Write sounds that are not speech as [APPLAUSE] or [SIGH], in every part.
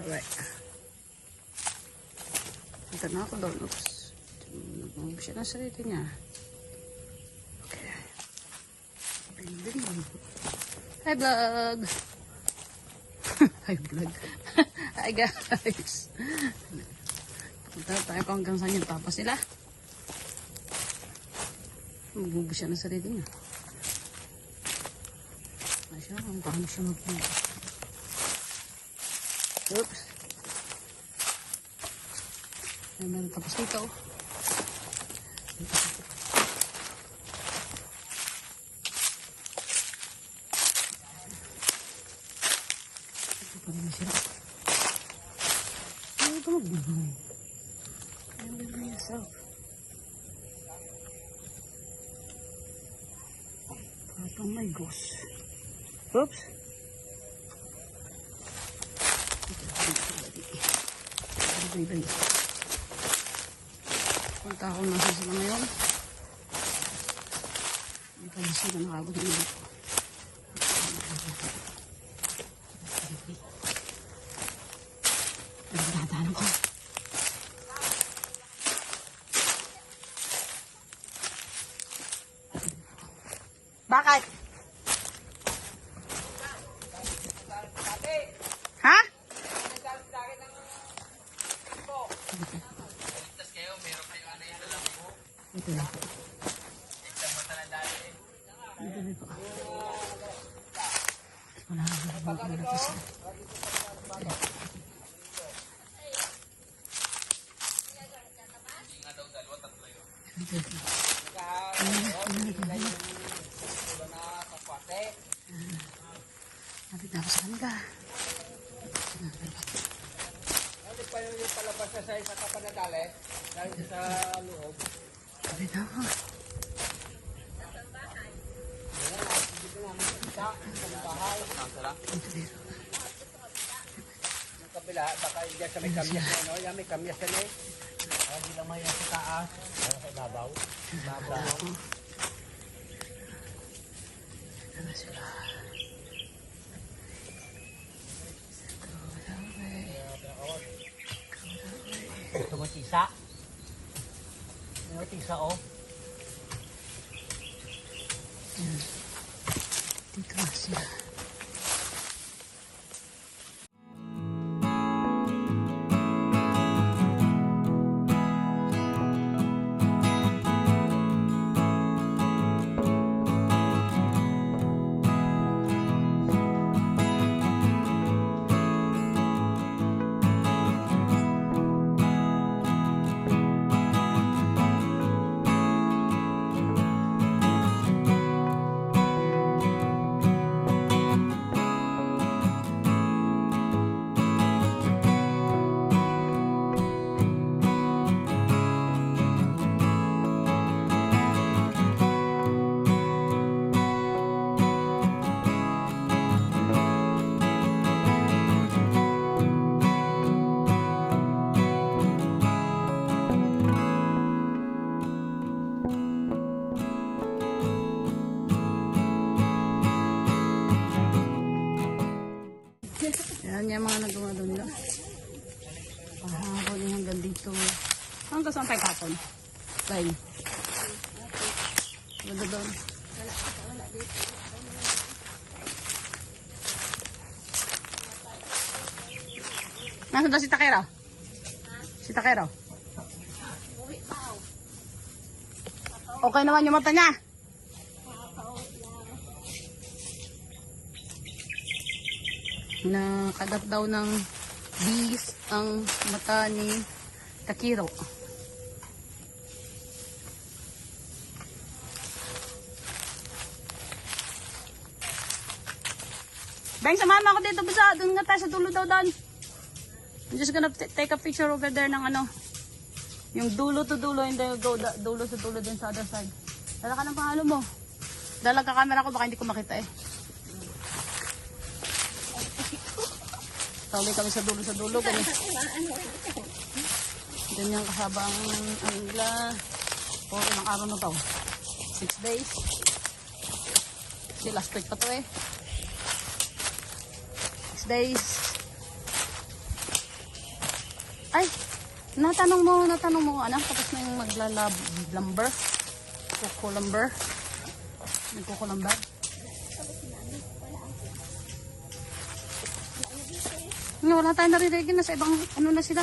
Alright. Punta na ako doon. Oops. Nagmamove siya na sarili niya. Okay. Hi, vlog! [LAUGHS] Hi, vlog. [LAUGHS] Hi, guys! Punta tayo kung hanggang saan yung tapas nila. Magbubos siya ng sarili niya. Ay siya, ang paano siya magbubos. Oops. Ay, meron tapos dito. Ito pa rin siya. Ano ito magbubo? I'm by yourself. Oh my gosh. Oops. Bye bye. Punta ako nasa sila ngayon. Hindi pa na sila nakabot ng iba. Ko. Bakit? Ha? Ito na po. Ito na po. Wala na ba ba na sa. Lapit na ako sa kanila. Ano pa yung palabas na sa isa ka pa nadali? Dahil sa loob. Lapit na ako. Dito namin sa sa bahay. Ito dito. Yung kabila, baka dyan sa may kamyas ano. Yan may kamyas na eh. Hindi lang taas. Ano sa ibabaw? Ibabaw. Ito na sila. Ito mo tisa. Ano tisa oh? Dito na sila. Yan yung mga nagawa doon nila. Pahapon yung hanggang dito. Hanggang saan tayo kapon? Line. Ganda doon. Nasaan daw si Takero? Si Takero? Okay naman yung mata niya. Na kagat daw ng bees ang mata ni Takiro. Bang, samahan mo ako dito sa doon nga tayo sa dulo daw doon. I'm just gonna take a picture over there ng ano. Yung dulo to dulo, hindi go da- dulo sa dulo din sa other side. Dala ka ng pangalo mo. Dala ka camera ko, baka hindi ko makita eh. Tawag kami sa dulo sa dulo. Ganyan. Ganyan kasaba ang ang nila. O ilang araw na to? Six days. Kasi last week pa to eh. Six days. Ay! Natanong mo, natanong mo, ano, tapos na yung maglalab, lumber, kuko lumber. Nagkuko No, wala tayong naririnig na sa ibang, ano na sila.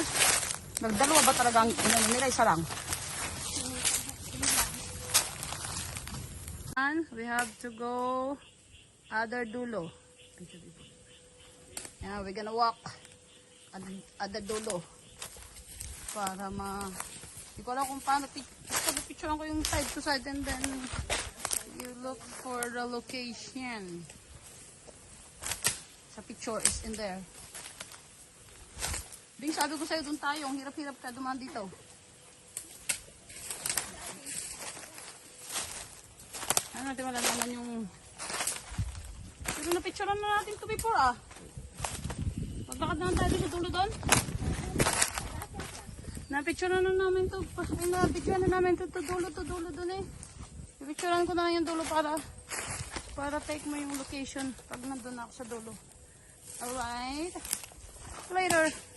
Nagdalawa ba talaga ang ano nila, isa lang? And we have to go other dulo. Yeah, we're gonna walk other, dulo para ma hindi ko kung paano pic- basta picturean ko yung side to side and then you look for the location sa picture is in there Bing, sabi ko sa'yo doon tayo, ang hirap-hirap ka dumaan dito. Ano natin malalaman yung... Pero na-picturean na natin to before ah. Maglakad naman tayo sa dulo doon. Na-picturean na namin to. Ay, na-picturean na namin to, to dulo, to dulo doon eh. Na-picturean ko na lang yung dulo para para take mo yung location pag nandun ako sa dulo. Alright. Later.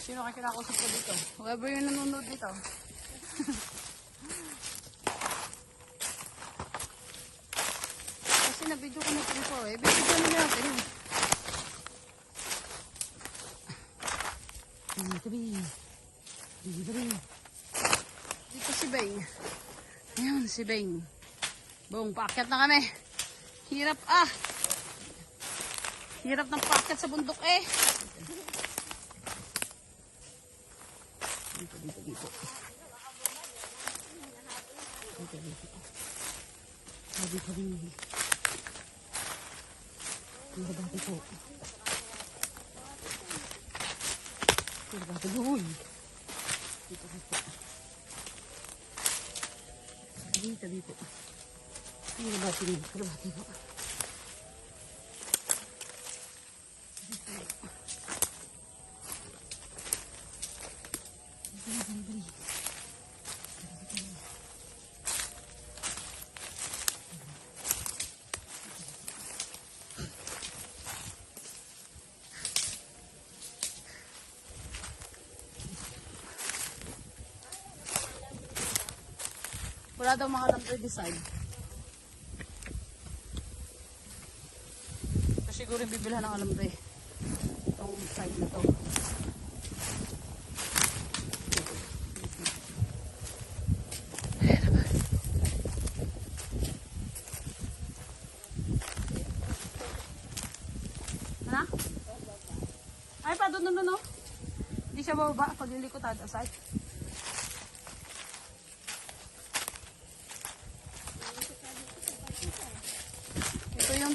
Sino kakilala ko sa dito? Whoever yung nanonood dito. [LAUGHS] Kasi na-video ko na ito before eh. Video na natin. Hmm, tabi. Tabi, tabi. Dito si Beng. Ayan, si Beng. Bong, paakyat na kami. Hirap ah. Hirap ng paakyat sa bundok eh. Dito, dito, dito. Dito, dito. Sabi ko rin. Ang babati ko. Ang babati ko. Uy. Dito, dito. Dito, dito. Ang babati ko. Ang babati ko. Wala daw mga design. So siguro bibilhan ng alambre. Itong side na to. Ano? Ay, pa doon, doon, doon, no? Hindi siya bababa pag lilikot.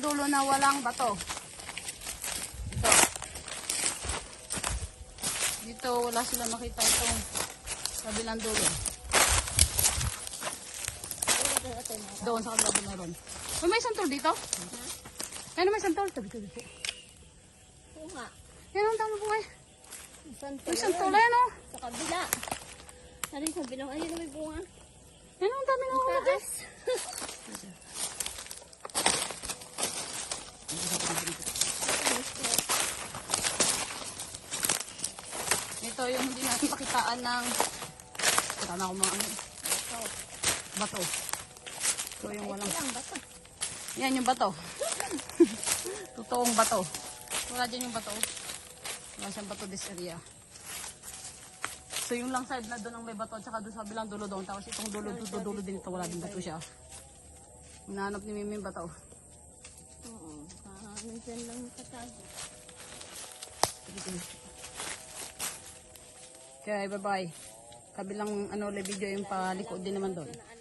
Dulo na walang bato. Ito. Dito wala sila makita itong kabilang dulo. Doon sa kabila meron. Uy, may santol dito? Ano may santol? Tabi, tabi po. Oo nga. Yan ang tama po eh. Saan May santol eh, no? Sa kabila. Ano yung sabi ng ayun na may bunga? Yan ang dami ng mga Taas. [LAUGHS] Ito yung hindi natin pakitaan ng wala na akong mga ano. Bato. Ito yung walang Lang ba ito? Yan yung bato. [LAUGHS] Totoong bato. Wala dyan yung bato. Wala siyang bato this area. So yung lang side na doon ang may bato, tsaka doon sa bilang dulo doon. Tapos itong dulo, dulo, dulo din ito, wala din bato siya. Hinahanap ni Mimi bato. Minsan lang katago. Okay, bye-bye. Kabilang ano, video yung palikod din naman doon.